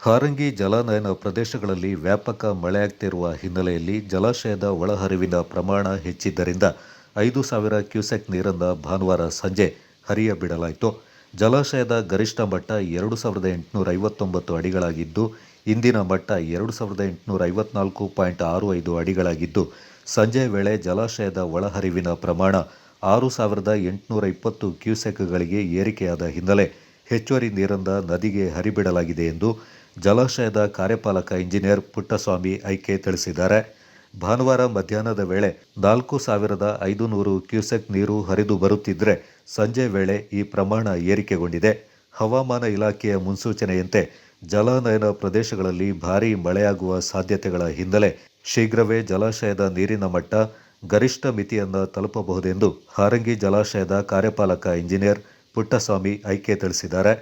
ಹಾರಂಗಿ ಜಲಾನಯನ ಪ್ರದೇಶಗಳಲ್ಲಿ ವ್ಯಾಪಕ ಮಳೆಯಾಗ್ತಿರುವ ಹಿನ್ನೆಲೆಯಲ್ಲಿ ಜಲಾಶಯದ ಒಳಹರಿವಿನ ಪ್ರಮಾಣ ಹೆಚ್ಚಿದ್ದರಿಂದ ಐದು ಸಾವಿರ ಕ್ಯೂಸೆಕ್ ನೀರನ್ನು ಭಾನುವಾರ ಸಂಜೆ ಹರಿಯ ಬಿಡಲಾಯಿತು. ಜಲಾಶಯದ ಗರಿಷ್ಠ ಮಟ್ಟ ಎರಡು ಸಾವಿರದ ಎಂಟುನೂರ ಐವತ್ತೊಂಬತ್ತು ಅಡಿಗಳಾಗಿದ್ದು, ಇಂದಿನ ಮಟ್ಟ ಎರಡು ಸಾವಿರದ ಎಂಟುನೂರ ಐವತ್ನಾಲ್ಕು ಪಾಯಿಂಟ್ ಆರು ಐದು ಅಡಿಗಳಾಗಿದ್ದು, ಸಂಜೆ ವೇಳೆ ಜಲಾಶಯದ ಒಳಹರಿವಿನ ಪ್ರಮಾಣ ಆರು ಸಾವಿರದ ಎಂಟುನೂರ ಇಪ್ಪತ್ತು ಕ್ಯೂಸೆಕ್ಗಳಿಗೆ ಏರಿಕೆಯಾದ ಹಿನ್ನೆಲೆ ಹೆಚ್ಚುವರಿ ನೀರಂದ ನದಿಗೆ ಹರಿಬಿಡಲಾಗಿದೆ ಎಂದು ಜಲಾಶಯದ ಕಾರ್ಯಪಾಲಕ ಇಂಜಿನಿಯರ್ ಪುಟ್ಟಸ್ವಾಮಿ ಐಕೆ ತಿಳಿಸಿದ್ದಾರೆ. ಭಾನುವಾರ ಮಧ್ಯಾಹ್ನದ ವೇಳೆ ನಾಲ್ಕು ಸಾವಿರದ ಐದು ನೂರು ಕ್ಯೂಸೆಕ್ ನೀರು ಹರಿದು ಬರುತ್ತಿದ್ದರೆ ಸಂಜೆ ವೇಳೆ ಈ ಪ್ರಮಾಣ ಏರಿಕೆಗೊಂಡಿದೆ. ಹವಾಮಾನ ಇಲಾಖೆಯ ಮುನ್ಸೂಚನೆಯಂತೆ ಜಲಾನಯನ ಪ್ರದೇಶಗಳಲ್ಲಿ ಭಾರೀ ಮಳೆಯಾಗುವ ಸಾಧ್ಯತೆಗಳ ಹಿನ್ನೆಲೆ ಶೀಘ್ರವೇ ಜಲಾಶಯದ ನೀರಿನ ಮಟ್ಟ ಗರಿಷ್ಠ ಮಿತಿಯನ್ನು ತಲುಪಬಹುದೆಂದು ಹಾರಂಗಿ ಜಲಾಶಯದ ಕಾರ್ಯಪಾಲಕ ಇಂಜಿನಿಯರ್ ಪುಟ್ಟಸ್ವಾಮಿ ಐಕೆ ತಿಳಿಸಿದ್ದಾರೆ.